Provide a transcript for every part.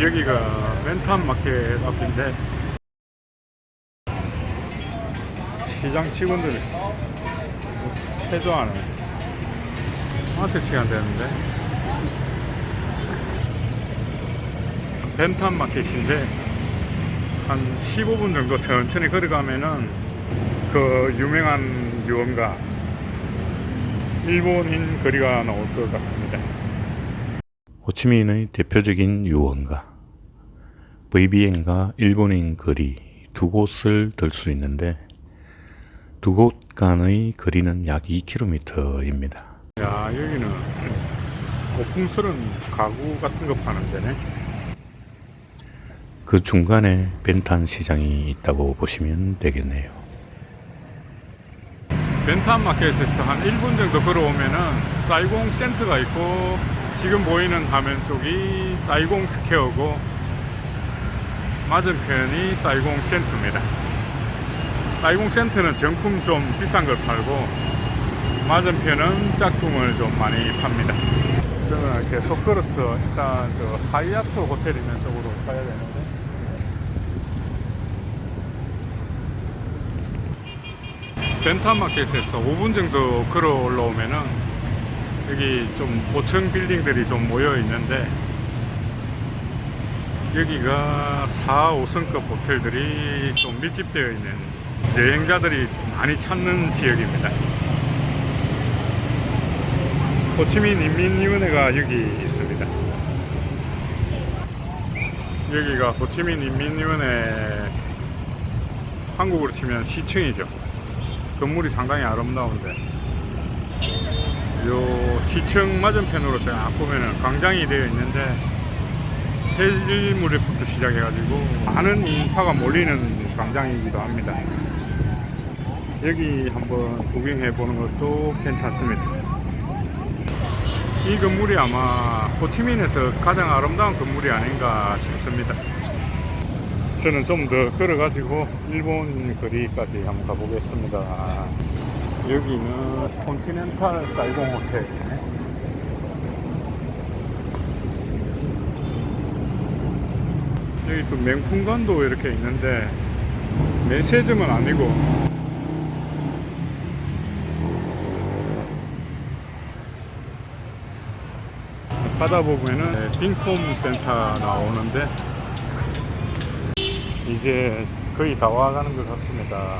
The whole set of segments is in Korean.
여기가 멘탄 마켓 앞인데 시장 직원들이 체조하는 마트 시간 되는데 벤탄 마켓인데 한 15분 정도 천천히 걸어가면은 그 유명한 유언가 일본인 거리가 나올 것 같습니다. 호치민의 대표적인 유언가 VBN과 일본인 거리 두 곳을 들 수 있는데 두 곳 간의 거리는 약 2km입니다. 야 여기는 고풍스런 가구 같은 거 파는 데네. 그 중간에 벤탄 시장이 있다고 보시면 되겠네요. 벤탄 마켓에서 한 1분 정도 걸어오면은 사이공 센터가 있고 지금 보이는 화면 쪽이 사이공 스퀘어고 맞은편이 사이공 센터입니다. 사이공 센터는 정품 좀 비싼 걸 팔고 맞은편은 짝퉁을 좀 많이 팝니다. 저는 계속 걸어서 일단 저 하이아트 호텔 있는 쪽으로 가야 되는데 벤타마켓에서 5분 정도 걸어 올라오면은 여기 좀 고층 빌딩들이 좀 모여 있는데 여기가 4, 5성급 호텔들이 좀 밀집되어 있는 여행자들이 많이 찾는 지역입니다. 호치민 인민위원회가 여기 있습니다. 여기가 호치민 인민위원회 한국으로 치면 시층이죠. 건물이 상당히 아름다운데 요 시청 맞은편으로 쫙 보면은 광장이 되어 있는데 해질무렵부터 시작해가지고 많은 인파가 몰리는 광장이기도 합니다. 여기 한번 구경해 보는 것도 괜찮습니다. 이 건물이 아마 호치민에서 가장 아름다운 건물이 아닌가 싶습니다. 저는 좀 더 걸어가지고 일본 거리까지 한번 가보겠습니다. 여기는 콘티넨탈 사이공 호텔이네. 여기 또 맹풍관도 이렇게 있는데 메세점은 아니고 가다 보면은 빈콤 센터 나오는데 이제 거의 다 와가는 것 같습니다.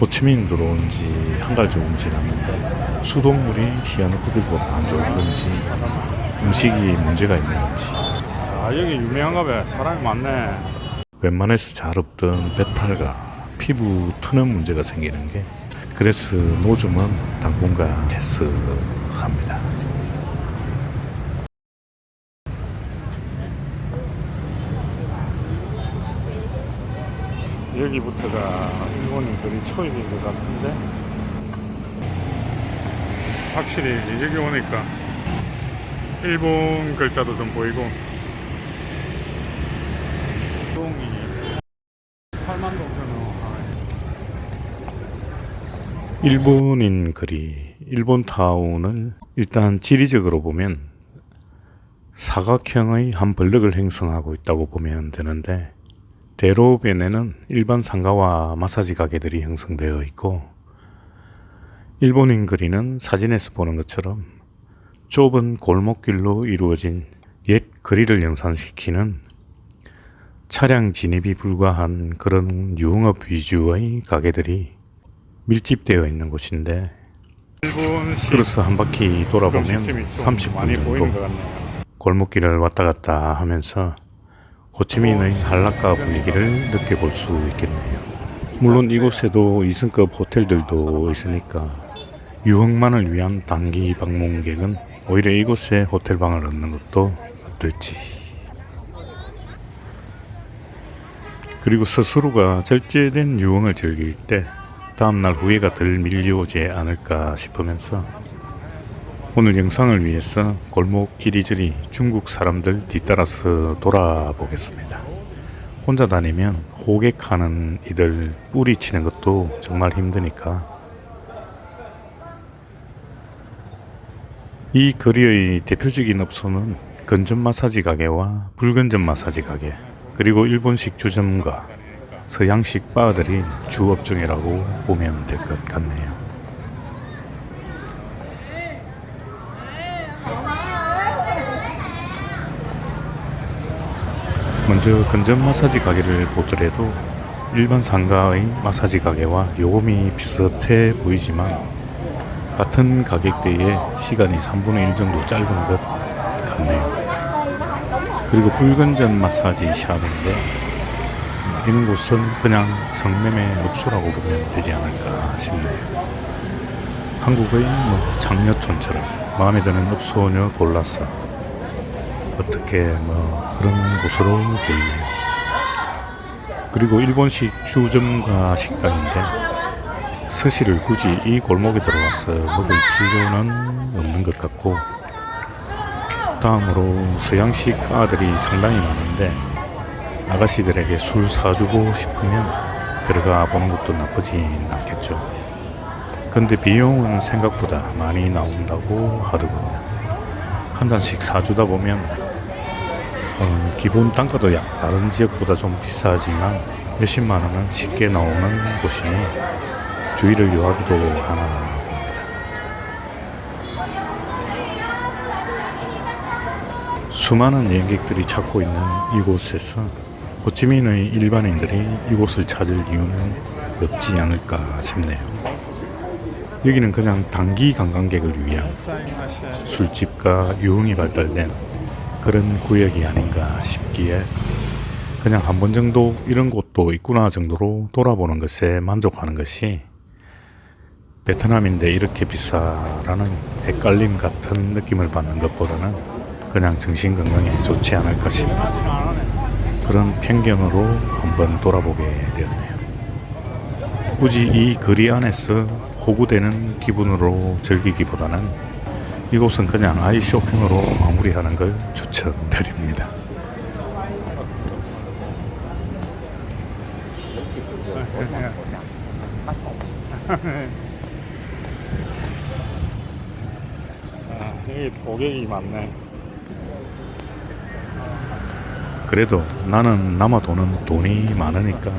호치민 들어온 지 한 달 조금 지났는데 수돗물이 시아누크 들보다 안 좋은 건지 음식이 문제가 있는 건지. 아 여기 유명한가 봐. 사람이 많네. 웬만해서 잘 없던 배탈과 피부 트는 문제가 생기는 게 그래서 노점은 당분간 패스합니다 여기부터가 일본인 거리 초입인 것 같은데. 확실히 여기 오니까 일본 글자도 좀 보이고. 동이 8만 동전은 일본인 거리 일본 타운을 일단 지리적으로 보면 사각형의 한 블럭을 형성하고 있다고 보면 되는데 대로변에는 일반 상가와 마사지 가게들이 형성되어 있고 일본인 거리는 사진에서 보는 것처럼 좁은 골목길로 이루어진 옛 거리를 연상시키는 차량 진입이 불가한 그런 유흥업 위주의 가게들이 밀집되어 있는 곳인데 그래서 한 바퀴 돌아보면 30분 정도 골목길을 왔다 갔다 하면서 호치민의 한락가 분위기를 느껴볼 수 있겠네요. 물론 이곳에도 2승급 호텔들도 있으니까 유흥만을 위한 단기 방문객은 오히려 이곳에 호텔방을 얻는 것도 어떨지. 그리고 스스로가 절제된 유흥을 즐길 때 다음날 후회가 덜 밀려오지 않을까 싶으면서 오늘 영상을 위해서 골목 이리저리 중국 사람들 뒤따라서 돌아보겠습니다. 혼자 다니면 호객하는 이들 뿌리치는 것도 정말 힘드니까 이 거리의 대표적인 업소는 건전 마사지 가게와 불건전 마사지 가게 그리고 일본식 주점과 서양식 바들이 주 업종이라고 보면 될 것 같네요. 먼저 건전 마사지 가게를 보더라도 일반 상가의 마사지 가게와 요금이 비슷해 보이지만 같은 가격대에 시간이 3분의 1 정도 짧은 것 같네요. 그리고 불건전 마사지 샵인데 이런 곳은 그냥 성매매 업소라고 보면 되지 않을까 싶네요. 한국의 뭐 장려촌처럼 마음에 드는 업소녀 골라서 어떻게 뭐 그런 곳으로 보이네요. 그리고 일본식 주점과 식당인데 스시를 굳이 이 골목에 들어와서 먹을 필요는 없는 것 같고 다음으로 서양식 바들이 상당히 많은데 아가씨들에게 술 사주고 싶으면 들어가 보는 것도 나쁘진 않겠죠. 근데 비용은 생각보다 많이 나온다고 하더군요. 한 잔씩 사주다 보면 어, 기본 단가도 약 다른 지역보다 좀 비싸지만 몇십만 원은 쉽게 나오는 곳이니 주의를 요하기도 하나 봅니다. 수많은 여행객들이 찾고 있는 이곳에서 호치민의 일반인들이 이곳을 찾을 이유는 없지 않을까 싶네요. 여기는 그냥 단기 관광객을 위한 술집과 유흥이 발달된 그런 구역이 아닌가 싶기에 그냥 한 번 정도 이런 곳도 있구나 정도로 돌아보는 것에 만족하는 것이 베트남인데 이렇게 비싸라는 헷갈림 같은 느낌을 받는 것보다는 그냥 정신 건강에 좋지 않을까 싶은 그런 편견으로 한번 돌아보게 되었네요. 굳이 이 거리 안에서 호구되는 기분으로 즐기기보다는 이곳은 그냥 아이 쇼핑으로 마무리하는 걸 추천드립니다. 아, 여기 고객이 많네. 그래도 나는 남아 도는 돈이 많으니까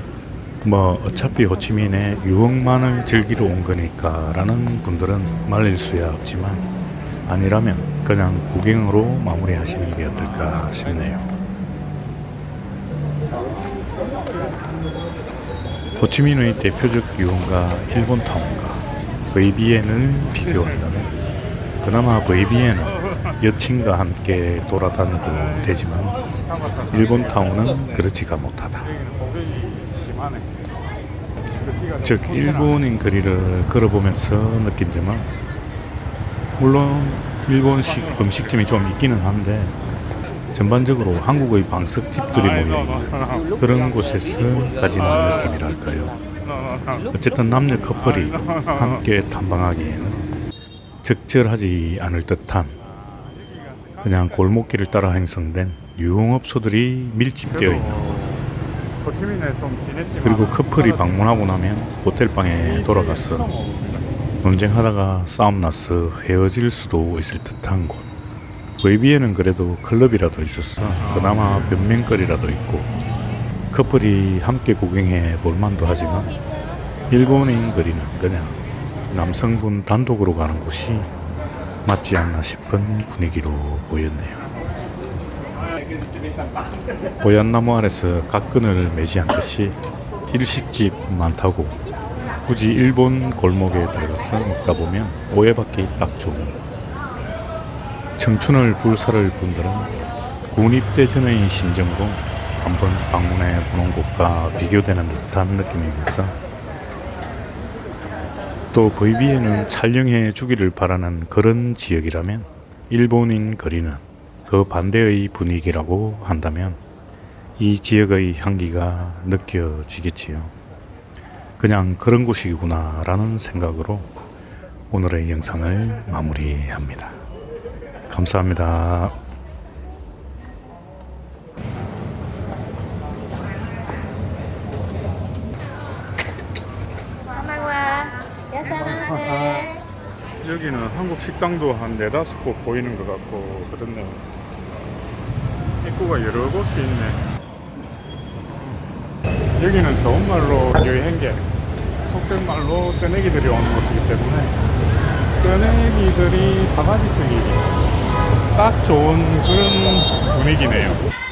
뭐 어차피 호치민에 유흥만을 즐기러 온 거니까라는 분들은 말릴 수야 없지만 아니라면 그냥 구경으로 마무리하시는 게 어떨까 싶네요. 호치민의 대표적 유흥가 일본 타운과 베이비엔을 비교한다면 그나마 베이비엔은 여친과 함께 돌아다녀도 되지만 일본 타운은 그렇지가 못하다. 즉 일본인 거리를 걸어보면서 느낀 점은 물론 일본식 음식점이 좀 있기는 한데 전반적으로 한국의 방석집들이 모여 있는 그런 곳에서 가지는 느낌이랄까요. 어쨌든 남녀 커플이 함께 탐방하기에는 적절하지 않을 듯한 그냥 골목길을 따라 형성된 유흥업소들이 밀집되어 있는 곳. 지냈지만 그리고 커플이 방문하고 나면 호텔방에 돌아가서 논쟁하다가 싸움 나서 헤어질 수도 있을 듯한 곳. 웨비에는 그래도 클럽이라도 있었어. 그나마 변명거리라도 있고 커플이 함께 구경해 볼만도 하지만 일본인 거리는 그냥 남성분 단독으로 가는 곳이 맞지 않나 싶은 분위기로 보였네요. 보얀나무 아래서 각근을 매지 않듯이 일식집 많다고 굳이 일본 골목에 들어가서 먹다 보면 오해받기 딱 좋은 곳. 청춘을 불살을 분들은 군입대 전의 심정도 한번 방문해 보는 곳과 비교되는 듯한 느낌이면서 또 VB에는 촬영해 주기를 바라는 그런 지역이라면 일본인 거리는 그 반대의 분위기라고 한다면 이 지역의 향기가 느껴지겠지요. 그냥 그런 곳이구나라는 생각으로 오늘의 영상을 마무리합니다. 감사합니다. 여기는 한국 식당도 한 네다섯 곳 보이는 것 같고 그렇네요. 입구가 여러 곳이 있네. 여기는 좋은 말로 여행객, 속된 말로 떠내기들이 오는 곳이기 때문에 떠내기들이 바가지 쓰기 딱 좋은 그런 분위기네요.